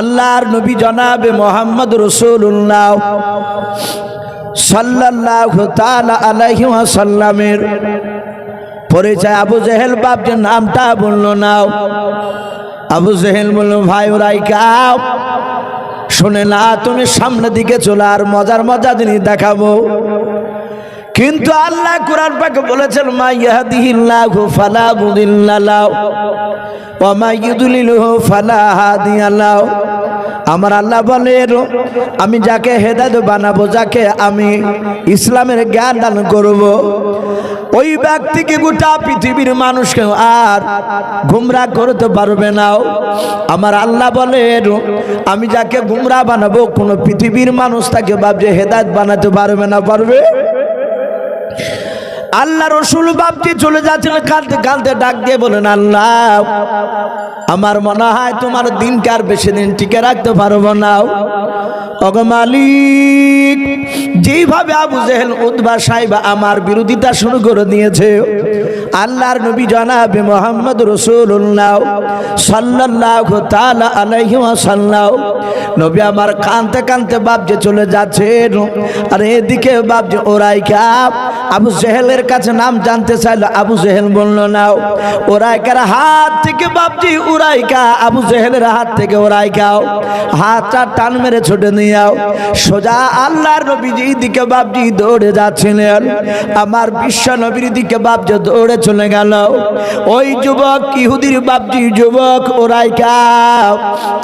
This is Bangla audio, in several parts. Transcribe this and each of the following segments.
আল্লাহর নবী জনাবে মোহাম্মদ রসুল্লাহ আলাইহি ওয়াসাল্লামের পরিচয়। আবু জেহেল বাপ যে নামটা বলল নাও আবু জেহেল বলল, ভাই ওরাই কাও শুনে না, তুমি সামনের দিকে চলে, আর মজার মজা জিনিস দেখাবো। কিন্তু আল্লাহ কোরআন পাকে বলেছেন, মা ইয়াহদিহিল্লাহু ফালা মুদিল্লা লাহু ওয়া মা ইউদলিলহু ফালা হাদিয়া লাহু আমার আল্লাহ বলেন, আমি যাকে হেদায়ত বানাবো, যাকে আমি ইসলামের জ্ঞান দান করব, ওই ব্যক্তিকে গোটা পৃথিবীর মানুষকে আর গুমরা করতে পারবে না? আমার আল্লাহ বলেন, আমি যাকে গুমরা বানাবো, কোনো পৃথিবীর মানুষ তাকে ভাবছে হেদায়ত বানাতে পারবে না, পারবে? আল্লাহ রসুল বাপকে চলে যাচ্ছেন কালতে কালতে ডাক দিয়ে বলেন আল্লাহ, আমার মনে হয় তোমার দিনকে আর বেশি দিন টিকে রাখতে পারব না। অগমালিক যেইভাবে আবু জেহেল উদ্বা সাহেব আমার বিরোধিতা শুরু করে দিয়েছে আল্লাহর নবী জনাবে মোহাম্মদ রসুল্লাহ সাল্লাহ তালা আলাইহি ওয়াসাল্লাম। নবী আমার কানতে কানতে বাপ যে চলে যাচ্ছে আর এদিকে বাপ যে ওরাই কাপ আবু জেহেলের কাছে নাম জানতে চাইলো, আবু জেহেল বলল, নাও। ওরাইকার হাত থেকে বাপজি উড়াইকা, আবু জেহেলের হাত থেকে ওরাইকাও হাতটা টান মেরে ছুটে নিয়াও। সোজা আল্লাহর নবীজি দিকে বাপজি দৌড়ে যাচ্ছিলেন। আমার বিশ্ব নবীর দিকে বাপজি দৌড়ে চলে গেল। ওই যুবক, ইহুদির বাপজি যুবক, ওরাই ওরাইকা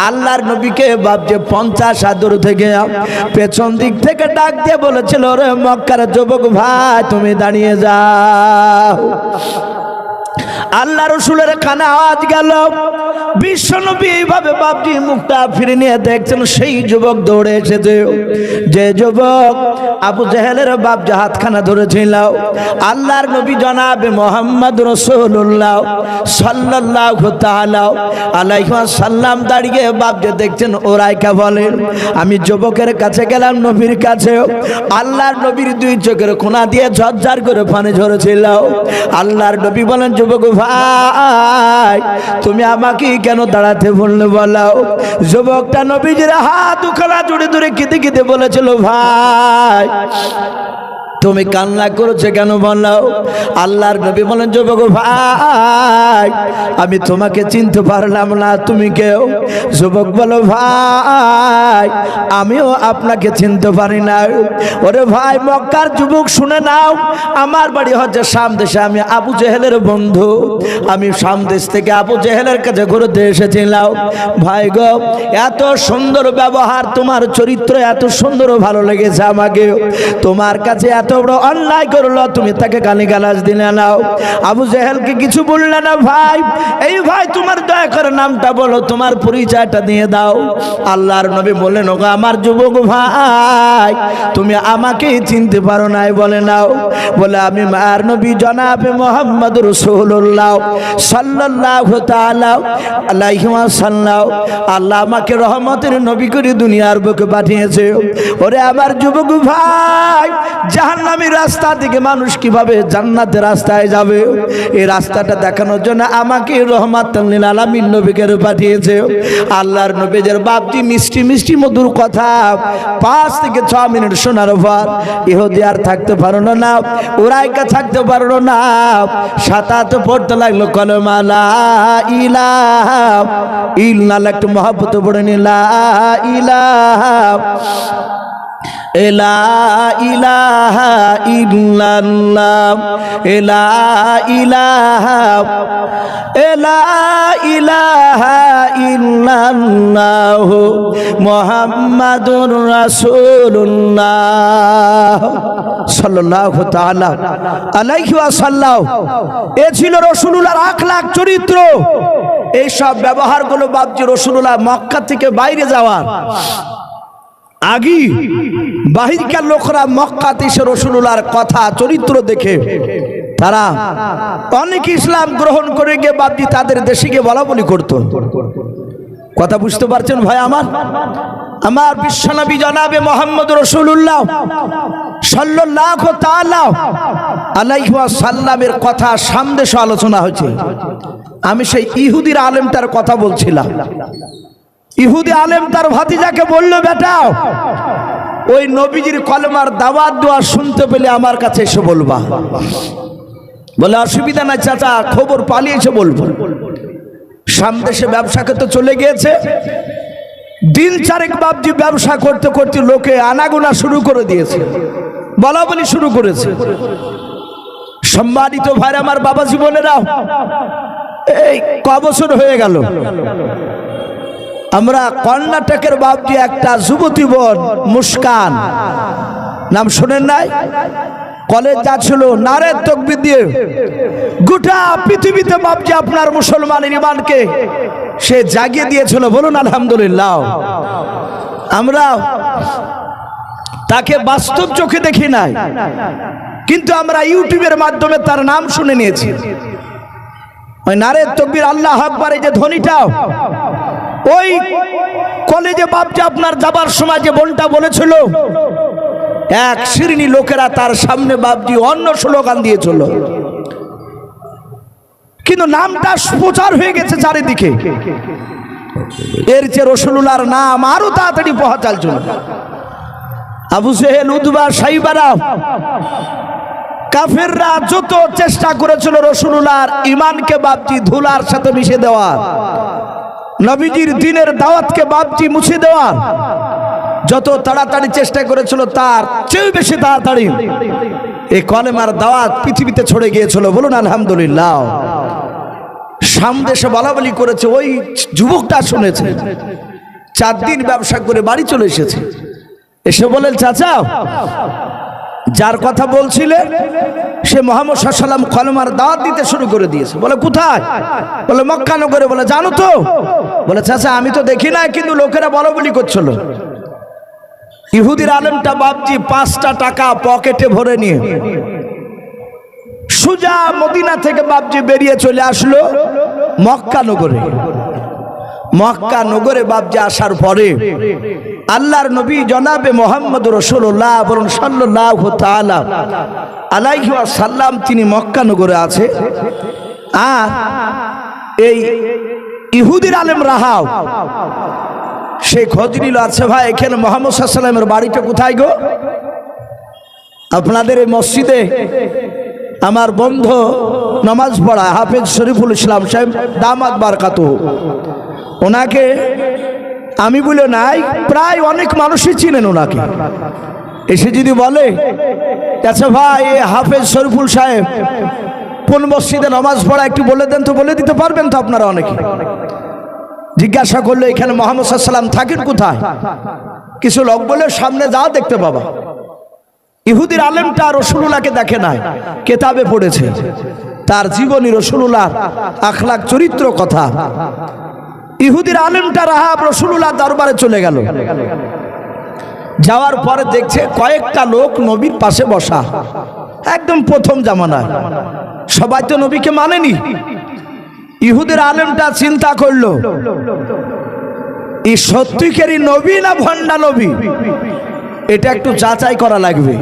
আল্লাহর নবীকে বাপজি পঞ্চাশ আদর থেকে পেছন দিক থেকে ডাক দিয়ে বলেছিল রে মক্কার যুবক ভাই, তুমি দাঁড়িয়ে যাও। আল্লাহ রসুলের খানা আজ গেল। বিশ্বনবী এইভাবে বাপজি মুখটা ফিরে নিয়ে দেখছেন, সেই যুবক দৌড়ে এসেছে। যে যুবক আবু জেহেলের বাপ যে হাতখানা ধরেছিল, আল্লাহর নবী জনাবে মোহাম্মদ রসুল্লাহ সাল্লাহ আলাইহা সাল্লাম দাঁড়িয়ে বাপ যে দেখছেন ওরাইকা বলেন আমি যুবকের কাছে গেলাম নবীর কাছে, আল্লাহর নবীর দুই চোখের খোনা দিয়ে ঝরঝর করে পানি ঝরেছিল। আল্লাহর নবী বলেন, যুবক ভাই, তুমি আমাকে কেন দাঁড়াতে বললে বলাও যুবকটা নবীজির হাত উখানা জুড়ে ধরে কেঁদে কেঁদে বলেছিল ভাই তুমি কান্না করেছে কেন বললাও আল্লাহর নবী বলেন, যুবক, ভাই, আমি তোমাকে চিনতে পারলাম না, তুমি কেউ? যুবক বলো, ভাই, আমিও আপনাকে চিনতে পারি না ওরে ভাই, মক্কার যুবক, শুনে নাও, আমার বাড়ি হচ্ছে সামদেশে আমি আবু জেহেলের বন্ধু। আমি সামদেশ থেকে আবু জেহেলের কাছে ঘুরতে এসেছিলাম। ভাই গো, এত সুন্দর ব্যবহার, তোমার চরিত্র এত সুন্দর ভালো লেগেছে আমাকে। তোমার কাছে এত বড় অন্যায় করল, তুমি তাকে গালি গালাজ দিলে নাও আবু জেহেলকে কিছু বললে না ভাই। এই ভাই, তোমার দয়া করে নামটা বলো, তোমার পরিচয়টা দিয়ে দাও। আল্লাহর নবী বললেন, ওগো আমার যুবক ভাই, তুমি আমাকে চিনতে পারো নাই বলে নাও। বলে, আমি মায়ের নবী জনাবে মোহাম্মদ রসুল্লাহ সাল্লাহ তাআলা আলাইহি ওয়াসাল্লাম। আল্লাহ আমাকে রহমতের নবী করে দুনিয়ার বুকে পাঠিয়েছে। ওরে আমার যুবক ভাই জাহান্নামী রাস্তা থেকে মানুষ কীভাবে জান্নাতের রাস্তায় যাবে? এই রাস্তাটা দেখানোর জন্য আমাকে রহমাত আলামিন নবীকে পাঠিয়েছে আল্লাহর নবীজের বাপটি মিষ্টি মিষ্টি মধুর কথা পাঁচ থেকে ছ মিনিট শোনার পর ইহুদি আর থাকতে পারো না ওরাইকা থাকতে পারো না, সাতাতে পড়তে লাগল কলমালা ইলাহ ইল্লাহ একটু মহাব্বত পড়ে নিলা ইলাহ এলা ইলাহা ইল্লাল্লাহ এলা ইলাহা এলা ইলাহা এ ছিল রাসূলুল্লাহর আখলাক চরিত্র। এই সব ব্যবহারগুলো বাবজি রাসূলুল্লাহ মক্কা থেকে বাইরে যাওয়ার। আগি বাহিরকার লোকরা মক্কাতে এসে কথা, চরিত্র দেখে তারা অনেক ইসলাম গ্রহণ করে গিয়ে বাদ দিয়ে তাদের দেশে গিয়ে বলা বলি করতো। কথা বুঝতে পারছেন ভাই আমার? আমার বিশ্বনবী জনাবে মোহাম্মদ রসুল্লাহ সাল্লাহ তাআলা আলাইহি সাল্লামের কথা সামদেশ আলোচনা হয়েছে। আমি সেই ইহুদির আলেমটার কথা বলছিলাম। ইহুদি আলেম তার ভাতিজাকে বলল, বেটা, ওই নবীজির কলমার দাওয়াত, দোয়া শুনতে পেলে আমার কাছে এসে বলবা। বলে, অসুবিধা নাই চাচা, খবর পালিয়ে এসে বলব। সামদেশে ব্যবসাকে তো চলে গিয়েছে। দিন চারেক বাবজি ব্যবসা করতে করতে লোকে আনাগোনা শুরু করে দিয়েছে বলা বলি শুরু করেছে। সম্মানিত ভাই আমার বাবা জীবনেরা, এই ক বছর হয়ে গেল। আমরা কর্ণাটকের বাবজি একটা যুবতী বোন, মুস্কান। নাম শোনেন নাই? কলেজ যাচ্ছিল, নারের তকবির দিয়ে। গোটা পৃথিবীতে বাবজি আপনার মুসলমানের ইমানকে সে জাগিয়ে দিয়েছিল, বলুন আলহামদুলিল্লাহ। আমরা তাকে বাস্তব চোখে দেখি নাই, কিন্তু আমরা ইউটিউবের মাধ্যমে তার নাম শুনে নিয়েছি। ওই নারের তকবির, আল্লাহ আকবার যে ধ্বনিটাও ওই কলেজে বাপজি আপনার যাবার সময় যে বোনটা বলেছিল, এক শ্রেণি লোকেরা তার সামনে বাপজি অন্য স্লোগান দিয়েছিল। কিন্তু নামটা প্রচার হয়ে গেছে চারিদিকে। এর চেয়ে রসুল্লাহর নাম আরও তাড়াতাড়ি পৌঁছাল চল আবু সেহেল উদ্বা সাইবারা, কাফেররা যত চেষ্টা করেছিল রসুল্লাহর ইমানকে বাপজি ধুলার সাথে মিশে দেওয়ার নবীজির দিনের দাওয়াতকে বাপজি মুছে দেওয়ার যত তাড়াতাড়ি চেষ্টা করেছিল তার চেয়ে বেশি তাড়াতাড়ি এই কলেমার দাওয়াত পৃথিবীতে ছড়ে গিয়েছিল। বলুন, আলহামদুলিল্লাহ। সামদেশে বলা বলি করেছে, ওই যুবকটা শুনেছে। চার দিন ব্যবসা করে বাড়ি চলে এসেছে। এসে বলেন, চাচা, যার কথা বলছিলে সে মোহাম্মদ সাল্লাম কলমার দাওয়াত দিতে শুরু করে দিয়েছে। বলে, কোথায়? বলে মক্কানগরে বলে, জানো তো? বলে চাচা আমি তো দেখি না কিন্তু লোকেরা বলো বলি করছিল। ইহুদির আলেমটা বাপজি পাঁচটা টাকা পকেটে ভরে নিয়ে সুজা মদিনা থেকে বাপজি বেরিয়ে চলে আসলো মক্কা নগরে। মক্কা নগরে বাপজি আসার পরে আল্লাহর নবী জনাবে মোহাম্মদ রসুল্লাহ বরং সাল্লাহ তাআলা আলাইহি সাল্লাম তিনি মক্কা নগরে আছে। আর এই ইহুদির আলেম রাহাও, সে খোঁজ নিল আছে ভাই, এখানে মোহাম্মদ সাল্লামের বাড়িটা কোথায় গো? আপনাদের এই মসজিদে আমার বন্ধু নামাজ পড়া হাফেজ শরীফুল ইসলাম সাহেব, দামাত বারকাত ওনাকে আমি বলে নাই, প্রায় অনেক মানুষই চিনেন ওনাকে। এসে যদি বলে আচ্ছা ভাই হাফেজ শরীফুল সাহেব, কোন মসজিদে নামাজ পড়া একটু বলে দেন তো, বলে দিতে পারবেন তো আপনারা অনেকে? জিজ্ঞাসা করলে, এখানে মোহাম্মদ সাল্লাম থাকেন কোথায়? কিছু লোক বলে, সামনে যা দেখতে পাবা। ইহুদির আলেমটা রসুল্লাহকে দেখে নাই, কেতাবে পড়েছে। তার জীবনী রসুল্লাহ আখলাক চরিত্র কথা। ইহুদির আলেমটা রাহাব রসুল্লাহ দরবারে চলে গেল। যাওয়ার পরে দেখছে কয়েকটা লোক নবীর পাশে বসা। একদম প্রথম জামানায়। সবাই তো নবীকে মানেনি। ইহুদের আলেমটা চিন্তা করল, এই সত্যিকারই নবী না ভণ্ডা নবী? এটা একটু যাচাই করা লাগবে।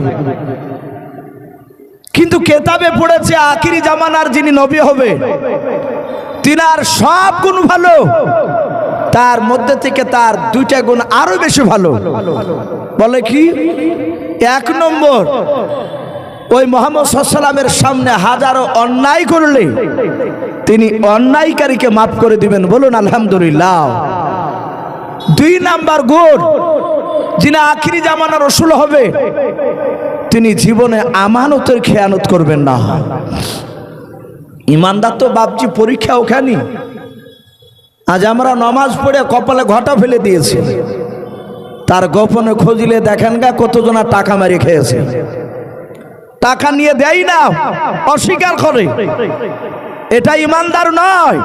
কিন্তু কেতাবে পড়েছে, আখিরি জামানার যিনি নবী হবে তিনার সব গুণ ভালো। তার মধ্যে থেকে তার দুইটা গুণ আরও বেশি ভালো। বলে কি? এক নম্বর, ওই মোহাম্মদ সাল্লামের সামনে হাজারো অন্যায় করলে তিনি অন্যায়কারীকে মাফ করে দিবেন। বলুন, আলহামদুলিল্লাহ। দুই নাম্বার গুণ, যিনি আখিরি জামানা রসুল হবে, তিনি জীবনে আমানতের খেয়ানত করবেন না। ইমানদার তো বাপজি পরীক্ষা ওখানে আজ আমরা নমাজ পড়ে কপালে ঘটা ফেলে দিয়েছি। তার গোপনে খুঁজলে দেখেন গা, কতজনা টাকা মারি খেয়েছে। টাকা নিয়ে দেয় না, অস্বীকার করে। এটা ইমানদার নয়।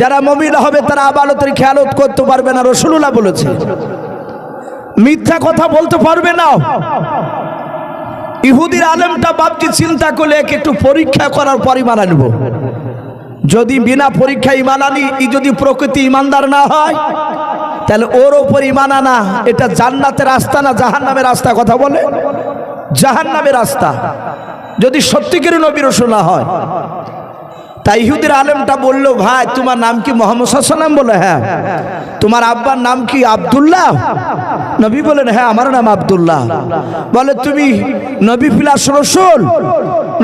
যারা মমিন হবে, তারা আবালতের খেয়ালত করতে পারবে না রসুল্লাহ বলেছে। মিথ্যা কথা বলতে পারবে না। ইহুদির আলেমটা ভাবছি, চিন্তা করলে একে একটু পরীক্ষা করার পর ইমান নেব যদি বিনা পরীক্ষায় ইমান আনি, ই যদি প্রকৃতি ইমানদার না হয়, তাহলে ওর ওপর ইমান আনা, এটা জান্নাতের রাস্তা না জাহান নামের রাস্তা কথা বলে? জাহান নামের রাস্তা। যদি সত্যিকারের নবী রসুল্লাহ হয় তাই ইহুদের আলেমটা বলল, ভাই, তোমার নাম কি মোহাম্মদ সাল্লাম বলে? হ্যাঁ। তোমার আব্বার নাম কি আব্দুল্লাহ? নবী বলেন হ্যাঁ আমার নাম আবদুল্লাহ। বলে, তুমি নবী প্লাস রসুল?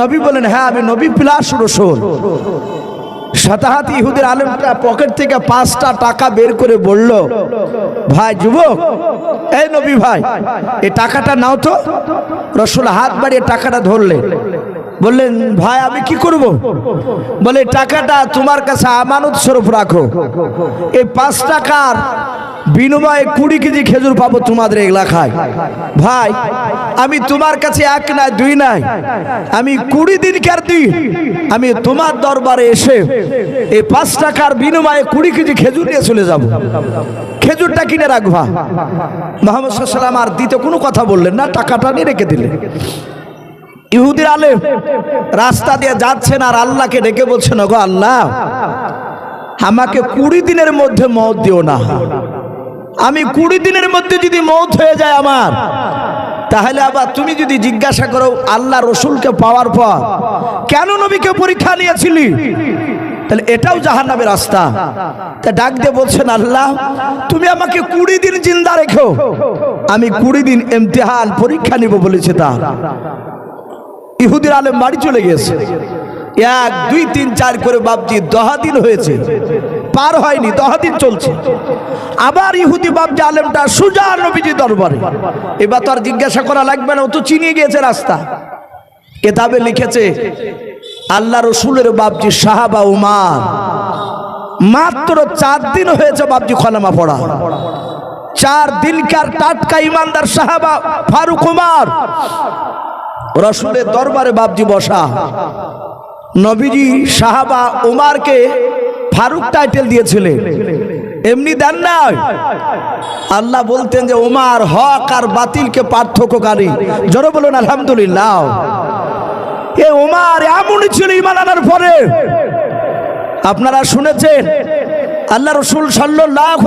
নবী বলেন হ্যাঁ আমি নবী প্লাস রসুল। শতাহাত ইহুদের আলেমটা পকেট থেকে পাঁচটা টাকা বের করে বলল, ভাই, যুবক, এই নবী ভাই, এই টাকাটা নাও তো। রসুল হাত বাড়িয়ে টাকাটা ধরলেন। বললেন, ভাই, আমি কি করব? বলে, টাকাটা তোমার কাছে আমানত স্বরূপ রাখো। এই পাঁচ টাকার বিনিময়ে কুড়ি কেজি খেজুর পাবো তোমাদের এলাকায়। ভাই, আমি তোমার কাছে এক নাই, দুই নাই। আমি কুড়ি দিনকার দিন আমি তোমার দরবারে এসে এই পাঁচ টাকার বিনিময়ে কুড়ি কেজি খেজুর নিয়ে চলে যাব। খেজুরটা কিনে রাখবা। মোহাম্মদ সাল্লাম আর দিতে কোনো কথা বললেন না, টাকাটা নিয়ে রেখে দিলেন। ইহুদির আলেম, রাস্তা দিয়ে যাচ্ছেন আর আল্লাহকে ডেকে বলছেন গো আল্লাহ, আমাকে কুড়ি দিনের মধ্যে মত দিও না। আমি কুড়ি দিনের মধ্যে যদি মত হয়ে যায় আমার, তাহলে আবার তুমি যদি জিজ্ঞাসা করো আল্লাহ রসুলকে পাওয়ার পর, কেন নবীকে পরীক্ষা নিয়েছিলি? তাহলে এটাও জাহান্নামের রাস্তা। তা ডাক দিয়ে বলছেন, আল্লাহ, তুমি আমাকে কুড়ি দিন জিন্দা রেখো। আমি কুড়ি দিন এমতেহান পরীক্ষা নিব, বলেছে তা ইহুদির আলেম বাড়ি চলে গেছে এক, দুই, তিন, চার করে বাপজি দহা দিন হয়েছে। পার হয়নি, দহা দিন চলছে। আবার ইহুদি বাপজি আলেমটা সুজা নবীজি দরবারে। এবার তো আর জিজ্ঞাসা করা লাগবে না, ও তো চিনিয়ে গিয়েছে রাস্তা। কেতাবে লিখেছে, আল্লাহ রসুলের বাপজি সাহাবা উমার। মাত্র চার দিন হয়েছে বাপজি খলামা পড়া। চার দিনকার টাটকা ইমানদার সাহাবা ফারুক উমার। রসুলের দরবারে বাপজি বসা। নবীজি সাহাবা উমারকে ফারুক টাইটেল দিয়েছিলেন। এমনি দেন নাই। আল্লাহ বলতেন যে, উমার হক আর বাতিলকে পার্থক্যকারী জোরে বলুন, আলহামদুলিল্লাহ। এ উমার এমনই ছিল ইমান আনার পরে। আপনারা শুনেছেন, আল্লাহ রসুল সাল্লাহ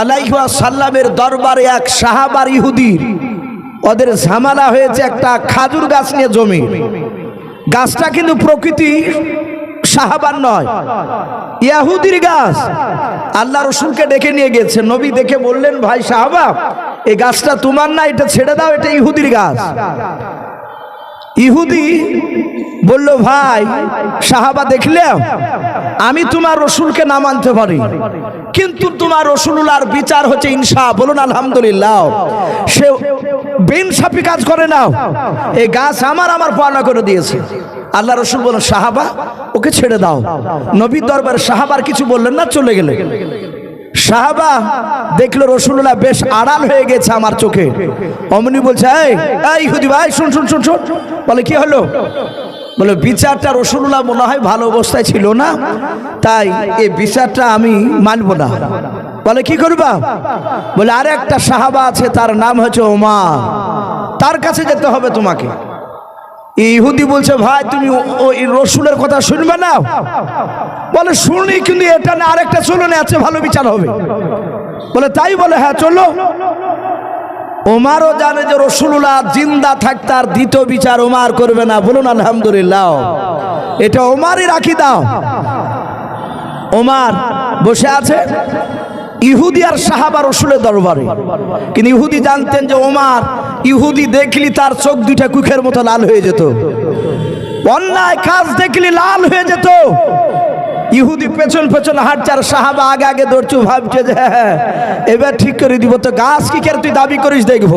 আলাইহা সাল্লামের দরবারে এক সাহাবার ইহুদির ওদের ঝামেলা হয়েছে একটা খাজুর গাছ নিয়ে জমি। গাছটা কিন্তু প্রকৃতি সাহাবার নয়, ইয়াহুদির গাছ। আল্লাহ রসুলকে ডেকে নিয়ে গেছে, নবী দেখে বললেন, ভাই সাহাবা, এই গাছটা তোমার না, এটা ছেড়ে দাও, এটা ইহুদির গাছ। ইহুদি বলল, ভাই, সাহাবা দেখলে? আমি তোমার রসুলকে না মানতে পারি। কিন্তু তোমার রসুল্লাহর বিচার হচ্ছে ইনসা বলুন, আলহামদুলিল্লাহ। সে বেনসাফি কাজ করে নাও এই গাছ আমার আমার পালনা করে দিয়েছে। আল্লাহ রসুল বলেন সাহাবা, ওকে ছেড়ে দাও। নবীর দরবার সাহাবার কিছু বললেন না, চলে গেলে সাহাবা দেখল রসুল্লাহ বেশ আড়াল হয়ে গেছে আমার চোখে। অমনি বলছে এই হুদি ভাই, শুন শুন শুন শুন। বলে, কি হলো? বলে, বিচারটা রসুল্লাহ মনে হয় ভালো অবস্থায় ছিল না, তাই এই বিচারটা আমি মানব না। বলে, কি করবা? বলে আরে একটা সাহাবা আছে, তার নাম হচ্ছে ওমা তার কাছে যেতে হবে তোমাকে। ইহুদি বলছে, ভাই, তুমি ওই রসুলের কথা শুনবে না? বলে, শুনি, কিন্তু এটা না, আরেকটা চলো না আছে, ভালো বিচার হবে। বলে, তাই বলে হ্যাঁ চলো। ওমারও জানে যে রসুল্লাহ জিন্দা থাকতে আর দ্বিতীয় বিচার ওমার করবে না। বলুন, আলহামদুলিল্লাহ। এটা ওমারই রাখি দাও ওমার বসে আছে ইহুদি আর সাহাবা রসুলের দরবারে। কিন্তু ইহুদি জানতেন যে ওমার ইহুদি দেখলি তার চোখ দুইটা কুখের মতো লাল হয়ে যেত। অন্যায় কাজ দেখলি লাল হয়ে যেত। ইহুদি পেছন পেছন হাঁটছে আর সাহাবা আগে আগে দৌড়ছু ভাবছে যে হ্যাঁ, এবার ঠিক করে দিব। তো গাছ কি করে তুই দাবি করিস দেখব।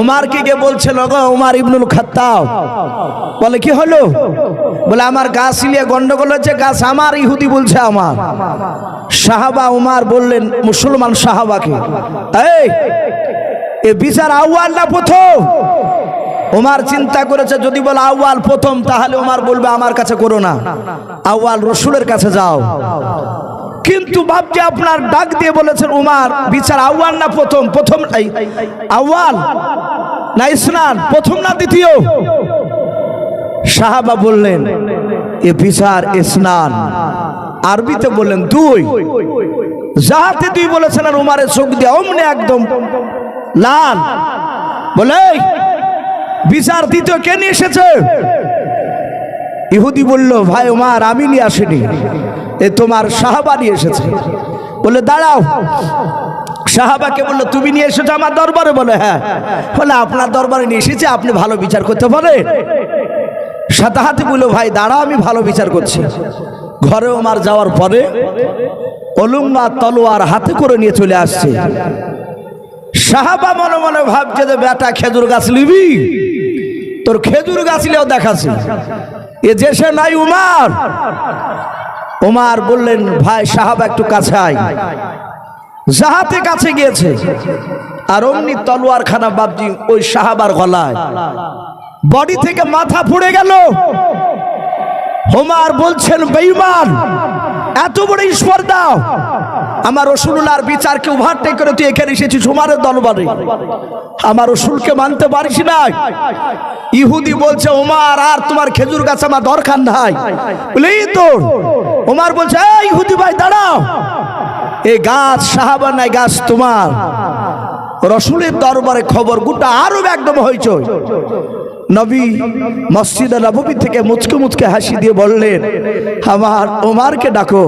ওমার কি গে বলছে লগো ওমার ইবনুল খাত্তাব। বলে কি হলো? বলে আমার গাছ নিয়ে গন্ডগোল হচ্ছে গাছ আমার ইহুদি বলছে আমার। সাহাবা উমার বললেন মুসলমান সাহাবাকে। এই এ বিচার আউয়াল না প্রথম? ওমার চিন্তা করেছে যদি বলে আউয়াল প্রথম তাহলে ওমার বলবে আমার কাছে করো না। আউয়াল রসুলের কাছে যাও। কিন্তু বাপজি আপনার ডাক দিয়ে বলেছেন উমার বিচার আউয়াল না প্রথম? প্রথম আউয়াল না ইসনান? প্রথম না দ্বিতীয়? সাহাবা বললেন এ বিচার স্নান আরবিতে বললেন দুই। যাহাতে দুই বলেছেন আর উমারের চোখ দিয়ে অমনি একদম লাল। বলে "এই, বিচার দ্বিতীয় কে নিয়ে এসেছে? ইহুদি বলল, ভাই ওমার, আমি নিয়ে আসিনি। এ তোমার সাহাবা নিয়ে এসেছে। বলে দাঁড়াও। সাহাবাকে বলল, তুমি নিয়ে এসেছ আমার দরবারে? বলে হ্যাঁ। বলে, আপনার দরবারে নিয়ে এসেছি, আপনি ভালো বিচার করতে পারেন। সাতাহাতে বলল, ভাই, দাঁড়াও, আমি ভালো বিচার করছি। ঘরে ওমার যাওয়ার পরে অলুম্বা তলোয়ার হাতে করে নিয়ে চলে আসছে। সাহাবা মনে মনে ভাবছে যে, বেটা, খেজুর গাছ নিবি? তোর খেজুর গাছ নিয়েও দেখাচ্ছে। এ যে সে নাই উমার। উমার বললেন, ভাই, সাহাবা একটু কাছে আয়। কাছে গিয়েছে। আর অমনি তলোয়ার খানা বাবজি ওই সাহাবার গলায়। বডি থেকে মাথা পুড়ে গেল। হোমার বলছেন, বেঈমান, এত বড় ঈশ্বর দাও। আমার রসুল্লাহর বিচারকে ওভারটেক করে তুই এখানে এসেছিস হোমারের দলবারে আমার রসুলকে মানতে পারিস না। ইহুদি বলছে ওমার আর তোমার খেজুর গাছ আমার দরকার নাই। এই তোর ওমার বলছে ইহুদি ভাই, দাঁড়াও। এই গাছ, সাহাবা নাই, গাছ তোমার। রসুলের দরবারে খবর গোটা আরও একদম হইচই। নবী মসজিদে নবী থেকে মুচকে মুচকে হাসি দিয়ে বললেন, আমার ওমারকে ডাকো।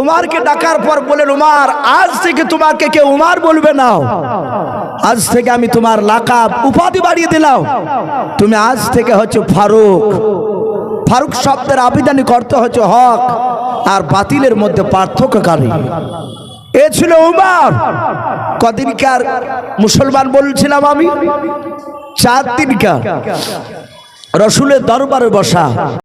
ওমারকে ডাকার পর বলেন ওমার আজ থেকে তোমাকে কে উমার বলবে না। আজ থেকে আমি তোমার লাকাব উপাধি বাড়িয়ে দিলাম। তুমি আজ থেকে হচ্ছে ফারুক। ফারুক শব্দের আবিধানিক অর্থ হচ্ছে হক আর বাতিলের মধ্যে পার্থক্যকারী এ ছিল উমার। কদিনকার মুসলমান বলছিলাম আমি। চার দিনকার রসুলের দরবারে বসা।